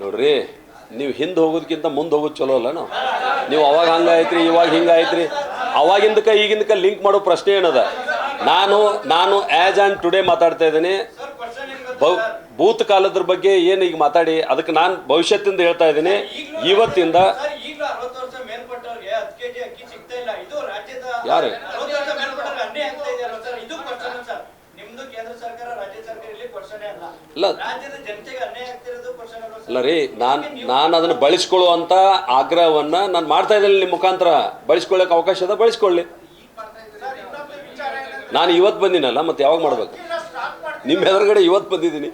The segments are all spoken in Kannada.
ನೋಡ್ರಿ ನೀವು ಹಿಂದೆ ಹೋಗೋದಕ್ಕಿಂತ ಮುಂದೆ ಹೋಗೋದು ಚಲೋ ಅಲ್ಲ ನಾವು? ನೀವು ಅವಾಗ ಹಂಗಾಯ್ತ್ರಿ ಇವಾಗ ಹಿಂಗಾಯ್ತ್ರಿ ಅವಾಗಿಂದಕ್ಕೆ ಈಗಿಂದಕ್ಕೆ ಲಿಂಕ್ ಮಾಡೋ ಪ್ರಶ್ನೆ ಏನದ? ನಾನು ನಾನು ಆ್ಯಸ್ ಆ್ಯಂಡ್ ಟುಡೇ ಮಾತಾಡ್ತಾ ಇದ್ದೀನಿ. ಬೌ ಭೂತ ಕಾಲದ್ರ ಬಗ್ಗೆ ಏನು ಈಗ ಮಾತಾಡಿ ಅದಕ್ಕೆ ನಾನು ಭವಿಷ್ಯತ್ತಿಂದ ಹೇಳ್ತಾ ಇದ್ದೀನಿ. ಇವತ್ತಿಂದ ಯಾರು? ಇಲ್ಲಿ. ಅಲ್ಲ ರೀ, ನಾನು ನಾನು ಅದನ್ನು ಬಳಸ್ಕೊಳ್ಳುವಂಥ ಆಗ್ರಹವನ್ನು ನಾನು ಮಾಡ್ತಾ ಇದ್ದೀನಿ ನಿಮ್ಮ ಮುಖಾಂತರ. ಬಳಸ್ಕೊಳ್ಳೋಕೆ ಅವಕಾಶ ಅದ ಬಳಸ್ಕೊಳ್ಳಿ. ನಾನು ಇವತ್ತು ಬಂದಿನಲ್ಲ, ಮತ್ತೆ ಯಾವಾಗ ಮಾಡ್ಬೇಕು? ನಿಮ್ಮ ಎದುರುಗಡೆ ಇವತ್ತು ಬಂದಿದ್ದೀನಿ.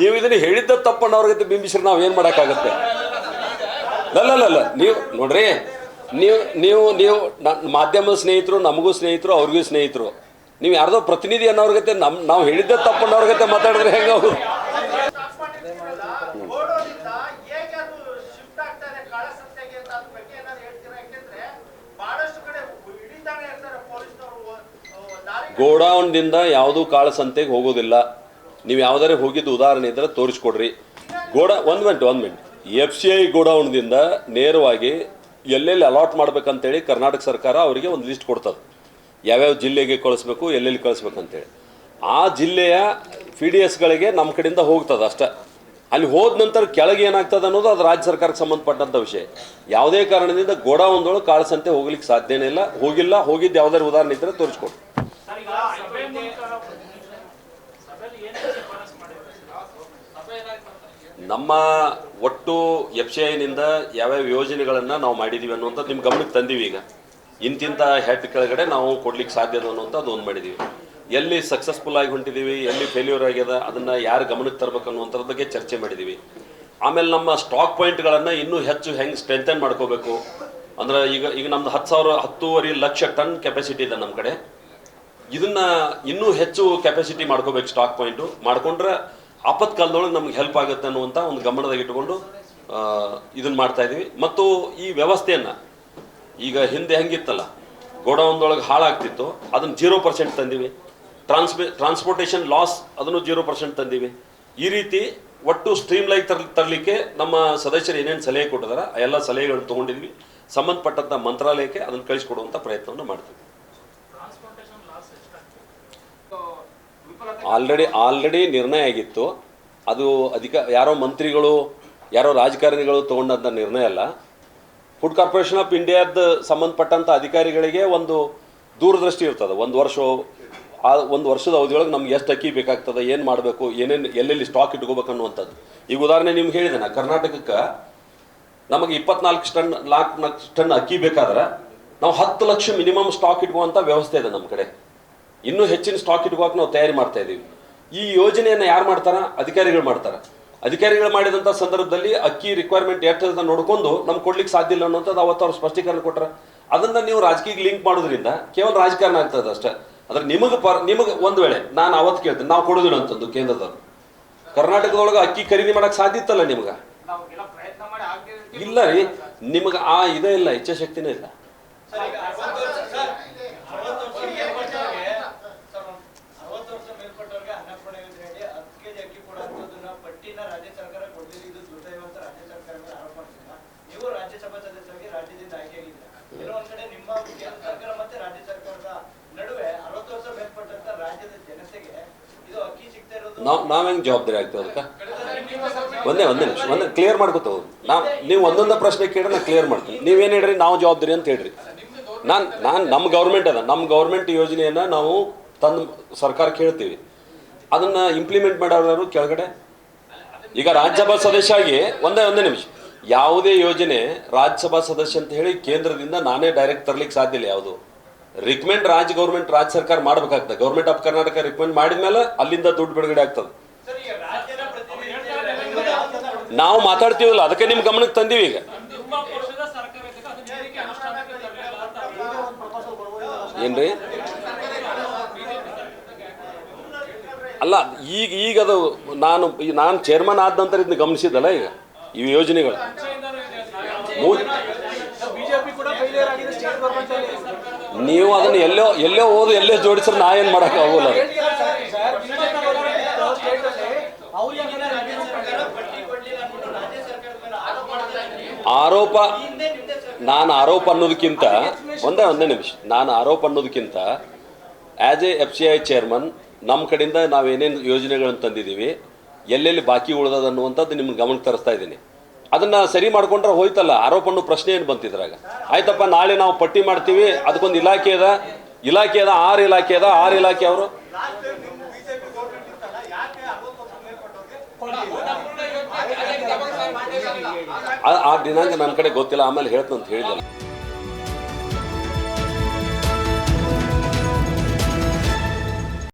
ನೀವು ಇದನ್ನು ಹೇಳಿದ್ದ ತಪ್ಪನ್ನು ಅವ್ರಿಗೆ ಬಿಂಬಿಸ್ರೆ ನಾವು ಏನು ಮಾಡೋಕ್ಕಾಗತ್ತೆ? ಅಲ್ಲ ಅಲ್ಲ ಅಲ್ಲ ನೀವು, ನೋಡ್ರಿ, ನೀವು ನೀವು ನೀವು ಮಾಧ್ಯಮದ ಸ್ನೇಹಿತರು, ನಮಗೂ ಸ್ನೇಹಿತರು, ಅವ್ರಿಗೂ ಸ್ನೇಹಿತರು. ನೀವು ಯಾರ್ದೋ ಪ್ರತಿನಿಧಿ ಅನ್ನೋರ್ಗತೆ ನಮ್, ನಾವು ಹೇಳಿದ್ದ ತಪ್ಪನ್ನೋರ್ಗತೆ ಮಾತಾಡಿದ್ರೆ ಹೆಂಗೆ ಗೋಡೌನ್ದಿಂದ ಯಾವುದೂ ಕಾಳಸಂತೆಗೆ ಹೋಗೋದಿಲ್ಲ. ನೀವು ಯಾವ್ದಾರು ಹೋಗಿದ್ದು ಉದಾಹರಣೆ ಇದ್ದರೆ ತೋರಿಸ್ಕೊಡ್ರಿ. ಗೋಡ, ಒಂದು ಮಿನಿಟ್ ಒಂದು ಮಿನಿಟ್. ಎಫ್ ಸಿ ಐ ಗೋಡೌನ್ದಿಂದ ನೇರವಾಗಿ ಎಲ್ಲೆಲ್ಲಿ ಅಲಾಟ್ ಮಾಡ್ಬೇಕಂತೇಳಿ ಕರ್ನಾಟಕ ಸರ್ಕಾರ ಅವರಿಗೆ ಒಂದು ಲಿಸ್ಟ್ ಕೊಡ್ತದೆ. ಯಾವ್ಯಾವ ಜಿಲ್ಲೆಗೆ ಕಳಿಸ್ಬೇಕು, ಎಲ್ಲೆಲ್ಲಿ ಕಳಿಸ್ಬೇಕಂತೇಳಿ. ಆ ಜಿಲ್ಲೆಯ ಪಿ ಡಿ ಎಸ್ಗಳಿಗೆ ನಮ್ಮ ಕಡೆಯಿಂದ ಹೋಗ್ತದೆ ಅಷ್ಟೇ. ಅಲ್ಲಿ ಹೋದ ನಂತರ ಕೆಳಗೆ ಏನಾಗ್ತದೆ ಅನ್ನೋದು ಅದು ರಾಜ್ಯ ಸರ್ಕಾರಕ್ಕೆ ಸಂಬಂಧಪಟ್ಟಂಥ ವಿಷಯ. ಯಾವುದೇ ಕಾರಣದಿಂದ ಗೋಡೌನ್ದೊಳಗೆ ಕಾಳಸಂತೆ ಹೋಗ್ಲಿಕ್ಕೆ ಸಾಧ್ಯನೇ ಇಲ್ಲ. ಹೋಗಿಲ್ಲ, ಹೋಗಿದ್ದು ಯಾವುದಾದ್ರು ಉದಾಹರಣೆ ಇದ್ದರೆ ತೋರಿಸ್ಕೊಡಿ ನಮ್ಮ ಒಟ್ಟು ಎಫ್ ಸಿ ಐನಿಂದ ಯಾವ್ಯಾವ ಯೋಜನೆಗಳನ್ನು ನಾವು ಮಾಡಿದ್ದೀವಿ ಅನ್ನುವಂಥದ್ದು ನಿಮ್ಮ ಗಮನಕ್ಕೆ ತಂದೀವಿ ಈಗ. ಇಂತಿಂಥ ಹೆಡ್ ಕೆಳಗಡೆ ನಾವು ಕೊಡ್ಲಿಕ್ಕೆ ಸಾಧ್ಯದ ಅದ ಅನ್ನುವಂಥದ್ದು ಒಂದು ಮಾಡಿದ್ದೀವಿ ಎಲ್ಲಿ ಸಕ್ಸಸ್ಫುಲ್ ಆಗಿ ಹೊಂಟಿದ್ದೀವಿ ಎಲ್ಲಿ ಫೇಲ್ಯೂರ್ ಆಗ್ಯದ ಅದನ್ನು ಯಾರು ಗಮನಕ್ಕೆ ತರಬೇಕು ಅನ್ನುವಂಥದ್ರ ಬಗ್ಗೆ ಚರ್ಚೆ ಮಾಡಿದ್ದೀವಿ ಆಮೇಲೆ ನಮ್ಮ ಸ್ಟಾಕ್ ಪಾಯಿಂಟ್ಗಳನ್ನು ಇನ್ನೂ ಹೆಚ್ಚು ಹೆಂಗೆ ಸ್ಟ್ರೆಂಥನ್ ಮಾಡ್ಕೋಬೇಕು? ಅಂದ್ರೆ ಈಗ ಈಗ ನಮ್ದು ಹತ್ತು ಸಾವಿರ ಹತ್ತೂವರೆ ಲಕ್ಷ ಟನ್ ಕೆಪಾಸಿಟಿ ಇದೆ ನಮ್ಮ ಕಡೆ. ಇದನ್ನ ಇನ್ನೂ ಹೆಚ್ಚು ಕೆಪಾಸಿಟಿ ಮಾಡ್ಕೋಬೇಕು ಸ್ಟಾಕ್ ಪಾಯಿಂಟು ಮಾಡ್ಕೊಂಡ್ರೆ ಆಪತ್ ಕಾಲದೊಳಗೆ ನಮ್ಗೆ ಹೆಲ್ಪ್ ಆಗುತ್ತೆ ಅನ್ನುವಂಥ ಒಂದು ಗಮನದಾಗ ಇಟ್ಕೊಂಡು ಆ, ಇದನ್ನ ಮಾಡ್ತಾ ಇದೀವಿ. ಮತ್ತು ಈ ವ್ಯವಸ್ಥೆಯನ್ನ ಈಗ ಹಿಂದೆ ಹೆಂಗಿತ್ತಲ್ಲ ಗೋಡೌನ್ದೊಳಗೆ ಹಾಳಾಗ್ತಿತ್ತು ಅದನ್ನ ಜೀರೋ ಪರ್ಸೆಂಟ್ ತಂದೀವಿ. ಟ್ರಾನ್ಸ್ಪೆ ಟ್ರಾನ್ಸ್ಪೋರ್ಟೇಷನ್ ಲಾಸ್ ಅದನ್ನು ಜೀರೋ ಪರ್ಸೆಂಟ್ ತಂದೀವಿ. ಈ ರೀತಿ ಒಟ್ಟು ಸ್ಟ್ರೀಮ್ ಲೈಕ್ ತರ್ ತರಲಿಕ್ಕೆ ನಮ್ಮ ಸದಸ್ಯರು ಏನೇನು ಸಲಹೆ ಕೊಟ್ಟಿದಾರ ಆ ಎಲ್ಲ ಸಲಹೆಗಳನ್ನು ತೊಗೊಂಡಿದ್ವಿ. ಸಂಬಂಧಪಟ್ಟಂಥ ಮಂತ್ರಾಲಯಕ್ಕೆ ಅದನ್ನು ಕಳಿಸ್ಕೊಡುವಂಥ ಪ್ರಯತ್ನವನ್ನು ಮಾಡ್ತೀವಿ. ಆಲ್ರೆಡಿ ಆಲ್ರೆಡಿ ನಿರ್ಣಯ ಆಗಿತ್ತು. ಅದು ಅಧಿಕ ಯಾರೋ ಮಂತ್ರಿಗಳು, ಯಾರೋ ರಾಜಕಾರಣಿಗಳು ತಗೊಂಡಂಥ ನಿರ್ಣಯ ಅಲ್ಲ. ಫುಡ್ ಕಾರ್ಪೊರೇಷನ್ ಆಫ್ ಇಂಡಿಯಾದ ಸಂಬಂಧಪಟ್ಟಂಥ ಅಧಿಕಾರಿಗಳಿಗೆ ಒಂದು ದೂರದೃಷ್ಟಿ ಇರ್ತದೆ. ಒಂದು ವರ್ಷ, ಆ ಒಂದು ವರ್ಷದ ಅವಧಿಯೊಳಗೆ ನಮ್ಗೆ ಎಷ್ಟು ಅಕ್ಕಿ ಬೇಕಾಗ್ತದೆ, ಏನು ಮಾಡಬೇಕು, ಏನೇನು, ಎಲ್ಲೆಲ್ಲಿ ಸ್ಟಾಕ್ ಇಟ್ಕೋಬೇಕು ಅನ್ನುವಂಥದ್ದು. ಈಗ ಉದಾಹರಣೆ ನಿಮ್ಗೆ ಹೇಳಿದೆ ನಾ ಕರ್ನಾಟಕಕ್ಕೆ ನಮಗೆ ಇಪ್ಪತ್ನಾಲ್ಕು ಟನ್ ನಾಲ್ಕು ಟನ್ ಅಕ್ಕಿ ಬೇಕಾದ್ರೆ ನಾವು ಹತ್ತು ಲಕ್ಷ ಮಿನಿಮಮ್ ಸ್ಟಾಕ್ ಇಟ್ಕುವಂಥ ವ್ಯವಸ್ಥೆ ಇದೆ ನಮ್ಮ ಕಡೆ. ಇನ್ನೂ ಹೆಚ್ಚಿನ ಸ್ಟಾಕ್ ಇಟ್ಕೋಕೆ ನಾವು ತಯಾರಿ ಮಾಡ್ತಾ ಇದ್ದೀವಿ ಈ ಯೋಜನೆಯನ್ನು ಯಾರು ಮಾಡ್ತಾರ? ಅಧಿಕಾರಿಗಳು ಮಾಡ್ತಾರೆ. ಅಧಿಕಾರಿಗಳು ಮಾಡಿದಂಥ ಸಂದರ್ಭದಲ್ಲಿ ಅಕ್ಕಿ ರಿಕ್ವೈರ್ಮೆಂಟ್ ಎಷ್ಟು ಅಂತ ನೋಡ್ಕೊಂಡು ನಮ್ಗೆ ಕೊಡ್ಲಿಕ್ಕೆ ಸಾಧ್ಯ ಇಲ್ಲ ಅನ್ನೋಂಥದ್ದು ಅವತ್ತು ಅವ್ರು ಸ್ಪಷ್ಟೀಕರಣ ಕೊಟ್ಟರೆ ಅದನ್ನ ನೀವು ರಾಜಕೀಯಕ್ಕೆ ಲಿಂಕ್ ಮಾಡೋದ್ರಿಂದ ಕೇವಲ ರಾಜಕಾರಣ ಆಗ್ತದೆ ಅಷ್ಟೇ. ಅದ್ರ ನಿಮಗೆ ಪರ್ ನಿಮಗೆ ಒಂದು ವೇಳೆ ನಾನು ಅವತ್ತು ಕೇಳ್ತೀನಿ ನಾವು ಕೊಡೋದಿಲ್ಲ ಅಂತಂದು ಕೇಂದ್ರದವ್ರು. ಕರ್ನಾಟಕದೊಳಗೆ ಅಕ್ಕಿ ಖರೀದಿ ಮಾಡೋಕೆ ಸಾಧ್ಯ ಇತ್ತಲ್ಲ ನಿಮ್ಗೆ? ಇಲ್ಲ ರೀ. ನಿಮಗೆ ಆ ಇದೇ ಇಲ್ಲ ಇಚ್ಛಾಶಕ್ತಿನೇ ಇಲ್ಲ. ನೀವು ನಾವು ಹೆಂಗೆ ಜವಾಬ್ದಾರಿ ಆಗ್ತೇವೆ ಅದಕ್ಕೆ? ಒಂದೇ ಒಂದೇ ನಿಮಿಷ ಒಂದೇ ಕ್ಲಿಯರ್ ಮಾಡ್ಕೊತ ನಾವು ನೀವು ಒಂದೊಂದು ಪ್ರಶ್ನೆ ಕೇಳಿ ನಾನು ಕ್ಲಿಯರ್ ಮಾಡ್ತೀನಿ. ನೀವೇನು ಹೇಳ್ರಿ? ನಾವು ಜವಾಬ್ದಾರಿ ಅಂತ ಹೇಳ್ರಿ. ನಾನು ನಾನು ನಮ್ಮ ಗೌರ್ಮೆಂಟ್ ಅದ. ನಮ್ಮ ಗೌರ್ಮೆಂಟ್ ಯೋಜನೆಯನ್ನು ನಾವು ತಂದು ಸರ್ಕಾರಕ್ಕೆ ಹೇಳ್ತೀವಿ ಅದನ್ನು ಇಂಪ್ಲಿಮೆಂಟ್ ಮಾಡೋರು ಕೆಳಗಡೆ? ಈಗ ರಾಜ್ಯಸಭಾ ಸದಸ್ಯ ಆಗಿ ಒಂದೇ ಒಂದೇ ನಿಮಿಷ. ಯಾವುದೇ ಯೋಜನೆ ರಾಜ್ಯಸಭಾ ಸದಸ್ಯ ಅಂತ ಹೇಳಿ ಕೇಂದ್ರದಿಂದ ನಾನೇ ಡೈರೆಕ್ಟ್ ತರಲಿಕ್ಕೆ ಸಾಧ್ಯ ಇಲ್ಲ ಯಾವುದು. ರಿಕಮೆಂಡ್ ರಾಜ್ಯ ಗೌರ್ಮೆಂಟ್ ರಾಜ್ಯ ಸರ್ಕಾರ ಮಾಡಬೇಕಾಗ್ತದೆ. ಗೌರ್ಮೆಂಟ್ ಆಫ್ ಕರ್ನಾಟಕ ರಿಕಮೆಂಡ್ ಮಾಡಿದ್ಮೇಲೆ ಅಲ್ಲಿಂದ ದುಡ್ಡು ಬಿಡುಗಡೆ ಆಗ್ತದೆ ಸರ್ ಈಗ ರಾಜ್ಯದ ಪ್ರತಿನಿಧಿ ನಾವು ಮಾತಾಡ್ತೀವಲ್ಲ, ಅದಕ್ಕೆ ನಿಮ್ಮ ಗಮನಕ್ಕೆ ತಂದೀವಿ ಈಗ. ಏನ್ರಿ? ಅಲ್ಲ, ಈಗ ಈಗ ಅದು ನಾನು ನಾನು ಚೇರ್ಮನ್ ಆದ ನಂತರ ಇದನ್ನ ಗಮನಿಸಿದ್ದಲ್ಲ ಈಗ, ಈ ಯೋಜನೆಗಳು. ನೀವು ಅದನ್ನ ಎಲ್ಲೋ ಎಲ್ಲೋ ಓದು, ಎಲ್ಲೇ ಜೋಡಿಸಿದ್ರೆ ನಾ ಏನು ಮಾಡೋಕ್ಕಾಗಲ್ಲ ಸರ್ ಬಿಜೆಪಿ ಸ್ಟೇಟ್ ಅಲ್ಲಿ ಅವ್ರಿಗೆ ಆರೋಪ ನಾನು ಆರೋಪ ಅನ್ನೋದಕ್ಕಿಂತ ಒಂದೇ ಒಂದೇ ನಿಮಿಷ. ನಾನು ಆರೋಪ ಅನ್ನೋದಕ್ಕಿಂತ as a F C I chairman ನಮ್ಮ ಕಡೆಯಿಂದ ನಾವೇನೇನು ಯೋಜನೆಗಳನ್ನು ತಂದಿದ್ದೀವಿ ಎಲ್ಲೆಲ್ಲಿ ಬಾಕಿ ಉಳ್ದದ ಅನ್ನುವಂಥದ್ದು ನಿಮ್ಗೆ ಗಮನಕ್ಕೆ ತರಿಸ್ತಾ ಇದ್ದೀನಿ. ಅದನ್ನು ಸರಿ ಮಾಡ್ಕೊಂಡ್ರೆ ಹೋಯ್ತಲ್ಲ ಆರೋಪ ಅನ್ನೋ ಪ್ರಶ್ನೆ ಏನು ಬಂತಿದ್ರಾಗ ಆಯ್ತಪ್ಪ ನಾಳೆ ನಾವು ಪಟ್ಟಿ ಮಾಡ್ತೀವಿ ಅದಕ್ಕೊಂದು ಇಲಾಖೆ ಅದ ಇಲಾಖೆ ಅದ ಆರು ಇಲಾಖೆ ಅದ ಆರು ಇಲಾಖೆ ಅವರು? ಆ ದಿನಾಂಕ ನನ್ನ ಕಡೆ ಗೊತ್ತಿಲ್ಲ ಆಮೇಲೆ ಹೇಳ್ತಂತ ಹೇಳಿದಲ್ಲ